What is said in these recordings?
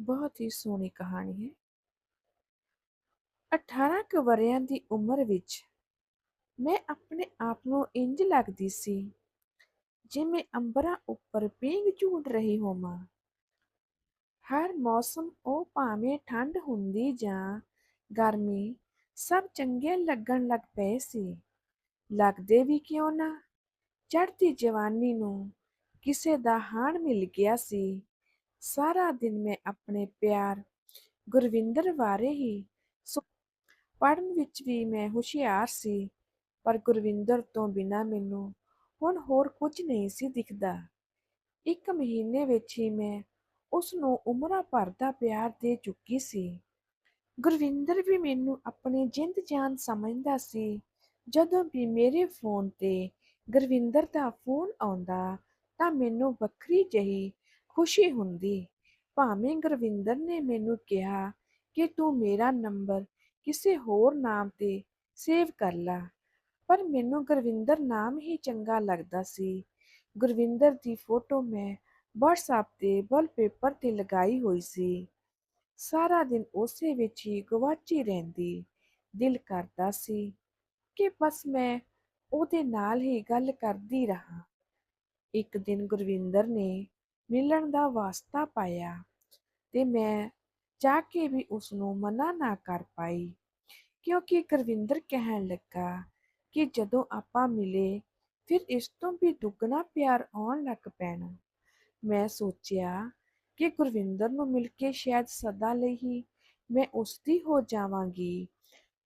ਬਹੁਤ ਹੀ ਸੋਹਣੀ ਕਹਾਣੀ ਹੈ। 18 ਕੁ ਵਰ੍ਹਿਆਂ ਦੀ ਉਮਰ ਵਿੱਚ ਮੈਂ ਆਪਣੇ ਆਪ ਨੂੰ ਇੰਜ ਲੱਗਦੀ ਸੀ ਜਿਵੇਂ ਅੰਬਰਾਂ ਉੱਪਰ ਪੀਂਘ ਝੂਟ ਰਹੀ ਹੋਵਾਂ। ਹਰ ਮੌਸਮ ਉਹ ਭਾਵੇਂ ਠੰਡ ਹੁੰਦੀ ਜਾਂ ਗਰਮੀ ਸਭ ਚੰਗੇ ਲੱਗਣ ਲੱਗ ਪਏ ਸੀ। ਲੱਗਦੇ ਵੀ ਕਿਉਂ ਨਾ? ਚੜ੍ਹਦੀ ਜਵਾਨੀ ਨੂੰ ਕਿਸੇ ਦਾ ਹਾਣ ਮਿਲ ਗਿਆ ਸੀ। ਸਾਰਾ ਦਿਨ ਮੈਂ ਆਪਣੇ ਪਿਆਰ ਗੁਰਵਿੰਦਰ ਬਾਰੇ ਹੀ ਪੜ੍ਹਨ ਵਿੱਚ ਵੀ ਮੈਂ ਹੁਸ਼ਿਆਰ ਸੀ, ਪਰ ਗੁਰਵਿੰਦਰ ਤੋਂ ਬਿਨਾਂ ਮੈਨੂੰ ਹੁਣ ਹੋਰ ਕੁਝ ਨਹੀਂ ਸੀ ਦਿਖਦਾ। ਇੱਕ ਮਹੀਨੇ ਵਿੱਚ ਹੀ ਮੈਂ ਉਸ ਨੂੰ ਉਮਰਾਂ ਭਰ ਦਾ ਪਿਆਰ ਦੇ ਚੁੱਕੀ ਸੀ। ਗੁਰਵਿੰਦਰ ਵੀ ਮੈਨੂੰ ਆਪਣੀ ਜਿੰਦ ਜਾਨ ਸਮਝਦਾ ਸੀ। ਜਦੋਂ ਵੀ ਮੇਰੇ ਫੋਨ ਤੇ ਗੁਰਵਿੰਦਰ ਦਾ ਫੋਨ ਆਉਂਦਾ ਤਾਂ ਮੈਨੂੰ ਵੱਖਰੀ ਜਹੀ ਖੁਸ਼ੀ ਹੁੰਦੀ। ਭਾਵੇਂ ਗੁਰਵਿੰਦਰ ਨੇ ਮੈਨੂੰ ਕਿਹਾ ਕਿ ਤੂੰ ਮੇਰਾ ਨੰਬਰ ਕਿਸੇ ਹੋਰ ਨਾਮ ਤੇ ਸੇਵ ਕਰ ਲਾ, ਪਰ ਮੈਨੂੰ ਗੁਰਵਿੰਦਰ ਨਾਮ ਹੀ ਚੰਗਾ ਲੱਗਦਾ ਸੀ। ਗੁਰਵਿੰਦਰ ਦੀ ਫੋਟੋ ਮੈਂ WhatsApp ਤੇ ਵਾਲਪੇਪਰ ਤੇ ਲਗਾਈ ਹੋਈ ਸੀ। ਸਾਰਾ ਦਿਨ ਉਸੇ ਵਿੱਚ ਹੀ ਗਵਾਚੀ ਰਹਿੰਦੀ। ਦਿਲ ਕਰਦਾ ਸੀ ਕਿ ਬਸ ਮੈਂ ਉਹਦੇ ਨਾਲ ਹੀ ਗੱਲ ਕਰਦੀ ਰਹਾ। ਇੱਕ ਦਿਨ ਗੁਰਵਿੰਦਰ ਨੇ ਮਿਲਣ ਦਾ ਵਾਸਤਾ ਪਾਇਆ ਤੇ ਮੈਂ ਜਾ ਕੇ ਵੀ ਉਸ ਨੂੰ ਮਨਾ ਨਾ ਕਰ ਪਾਈ। ਕਿਉਂਕਿ ਗੁਰਵਿੰਦਰ ਕਹਿਣ ਲੱਗਾ ਕਿ ਜਦੋਂ ਆਪਾਂ ਮਿਲੇ, ਫਿਰ ਇਸ ਤੋਂ ਵੀ ਦੁੱਗਣਾ ਪਿਆਰ ਆਉਣ ਲੱਗ ਪੈਣਾ। ਮੈਂ ਸੋਚਿਆ ਕਿ ਗੁਰਵਿੰਦਰ ਨੂੰ ਮਿਲ ਕੇ ਸ਼ਾਇਦ ਸਦਾ ਲਈ ਹੀ ਮੈਂ ਉਸ ਦੀ ਹੋ ਜਾਵਾਂਗੀ।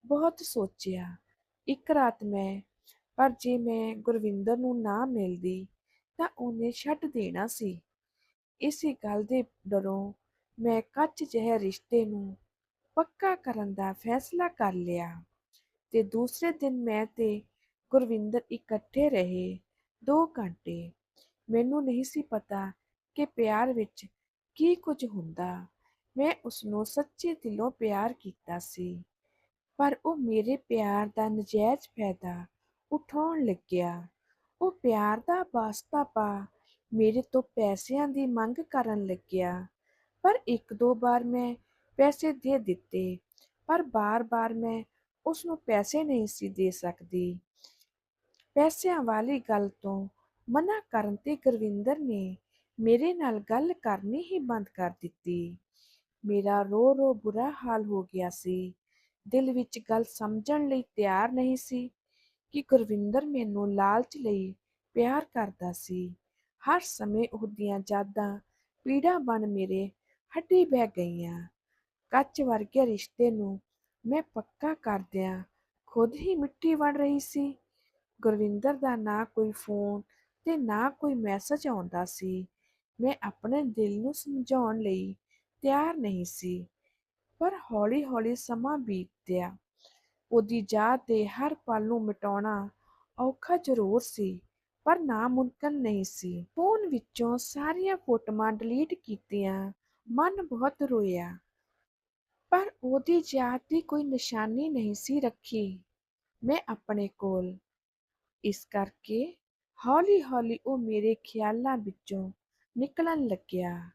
ਬਹੁਤ ਸੋਚਿਆ। ਇੱਕ ਰਾਤ ਮੈਂ, ਪਰ ਜੇ ਮੈਂ ਗੁਰਵਿੰਦਰ ਨੂੰ ਨਾ ਮਿਲਦੀ ਤਾਂ ਉਹਨੇ ਛੱਡ ਦੇਣਾ ਸੀ। ਇਸੇ ਗੱਲ ਦੇ ਡਰੋਂ ਮੈਂ ਕੱਚ ਜਿਹੇ ਰਿਸ਼ਤੇ ਨੂੰ ਪੱਕਾ ਕਰਨ ਦਾ ਫੈਸਲਾ ਕਰ ਲਿਆ ਤੇ ਦੂਸਰੇ ਦਿਨ ਮੈਂ ਤੇ ਗੁਰਵਿੰਦਰ ਇਕੱਠੇ ਰਹੇ ਦੋ ਘੰਟੇ। ਮੈਨੂੰ ਨਹੀਂ ਸੀ ਪਤਾ ਕਿ ਪਿਆਰ ਵਿੱਚ ਕੀ ਕੁਝ ਹੁੰਦਾ। ਮੈਂ ਉਸ ਨੂੰ ਸੱਚੇ ਦਿਲੋਂ ਪਿਆਰ ਕੀਤਾ ਸੀ, ਪਰ ਉਹ ਮੇਰੇ ਪਿਆਰ ਦਾ ਨਜਾਇਜ਼ ਫਾਇਦਾ ਉਠਾਉਣ ਲੱਗਿਆ। ਉਹ ਪਿਆਰ ਦਾ ਵਾਸਤਾ ਪਾ ਮੇਰੇ ਤੋਂ ਪੈਸਿਆਂ ਦੀ ਮੰਗ ਕਰਨ ਲੱਗਿਆ। ਪਰ ਇੱਕ ਦੋ ਵਾਰ ਮੈਂ ਪੈਸੇ ਦੇ ਦਿੱਤੇ, ਪਰ ਬਾਰ-ਬਾਰ ਮੈਂ ਉਸ ਨੂੰ ਪੈਸੇ ਨਹੀਂ ਸੀ ਦੇ ਸਕਦੀ। ਪੈਸਿਆਂ ਵਾਲੀ ਗੱਲ ਤੋਂ ਮਨਾ ਕਰਨ ਤੇ ਗੁਰਵਿੰਦਰ ਨੇ ਮੇਰੇ ਨਾਲ ਗੱਲ ਕਰਨੀ ਹੀ ਬੰਦ ਕਰ ਦਿੱਤੀ। ਮੇਰਾ ਰੋ ਰੋ ਬੁਰਾ ਹਾਲ ਹੋ ਗਿਆ ਸੀ। ਦਿਲ ਵਿੱਚ ਗੱਲ ਸਮਝਣ ਲਈ ਤਿਆਰ ਨਹੀਂ ਸੀ ਕਿ ਗੁਰਵਿੰਦਰ ਮੈਨੂੰ ਲਾਲਚ ਲਈ ਪਿਆਰ ਕਰਦਾ ਸੀ। ਹਰ ਸਮੇਂ ਉਹਦੀਆਂ ਯਾਦਾਂ ਪੀੜਾ ਬਣ ਮੇਰੇ ਹੱਡੀ ਬਹਿ ਗਈਆਂ। ਕੱਚ ਵਰਗੇ ਰਿਸ਼ਤੇ ਨੂੰ ਮੈਂ ਪੱਕਾ ਕਰਦਿਆਂ ਖੁਦ ਹੀ ਮਿੱਟੀ ਬਣ ਰਹੀ ਸੀ। ਗੁਰਵਿੰਦਰ ਦਾ ਨਾ ਕੋਈ ਫੋਨ ਤੇ ਨਾ ਕੋਈ ਮੈਸੇਜ ਆਉਂਦਾ ਸੀ। ਮੈਂ ਆਪਣੇ ਦਿਲ ਨੂੰ ਸਮਝਾਉਣ ਲਈ ਤਿਆਰ ਨਹੀਂ ਸੀ, ਪਰ ਹੌਲੀ-ਹੌਲੀ ਸਮਾਂ ਬੀਤ ਗਿਆ ਉਹਦੀ ਯਾਦ ਦੇ ਹਰ ਪਲ ਨੂੰ ਮਿਟਾਉਣਾ ਔਖਾ ਜ਼ਰੂਰ ਸੀ। ਪਰ ਨਾ ਨਾਮੁਮਕਿਨ ਨਹੀਂ ਸੀ। ਫੋਨ ਵਿੱਚੋਂ ਸਾਰੀਆਂ ਫੋਟੋਆਂ ਡਿਲੀਟ ਕੀਤੀਆਂ। ਮਨ ਬਹੁਤ ਰੋਇਆ। ਪਰ ਉਹਦੀ ਯਾਦ ਦੀ ਕੋਈ ਨਿਸ਼ਾਨੀ ਨਹੀਂ ਸੀ ਰੱਖੀ। ਮੈਂ ਆਪਣੇ ਕੋਲ। ਇਸ ਕਰਕੇ ਹੌਲੀ-ਹੌਲੀ ਉਹ ਮੇਰੇ ਖਿਆਲਾਂ ਵਿੱਚੋਂ ਨਿਕਲਣ ਲੱਗਿਆ।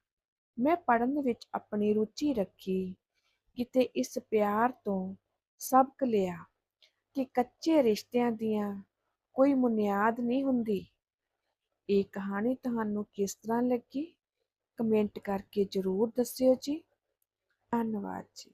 ਮੈਂ ਪੜ੍ਹਨ ਵਿੱਚ ਆਪਣੀ ਰੁਚੀ ਰੱਖੀ। ਕਿਤੇ ਇਸ ਪਿਆਰ ਤੋਂ ਸਬਕ ਲਿਆ ਕਿ ਕੱਚੇ ਰਿਸ਼ਤਿਆਂ ਦੀਆਂ ਕੋਈ ਬੁਨਿਆਦ ਨਹੀਂ ਹੁੰਦੀ। ਇਹ ਕਹਾਣੀ ਤੁਹਾਨੂੰ ਕਿਸ ਤਰ੍ਹਾਂ ਲੱਗੀ? ਕਮੈਂਟ ਕਰਕੇ ਜ਼ਰੂਰ ਦੱਸਿਓ ਜੀ। ਧੰਨਵਾਦ ਜੀ।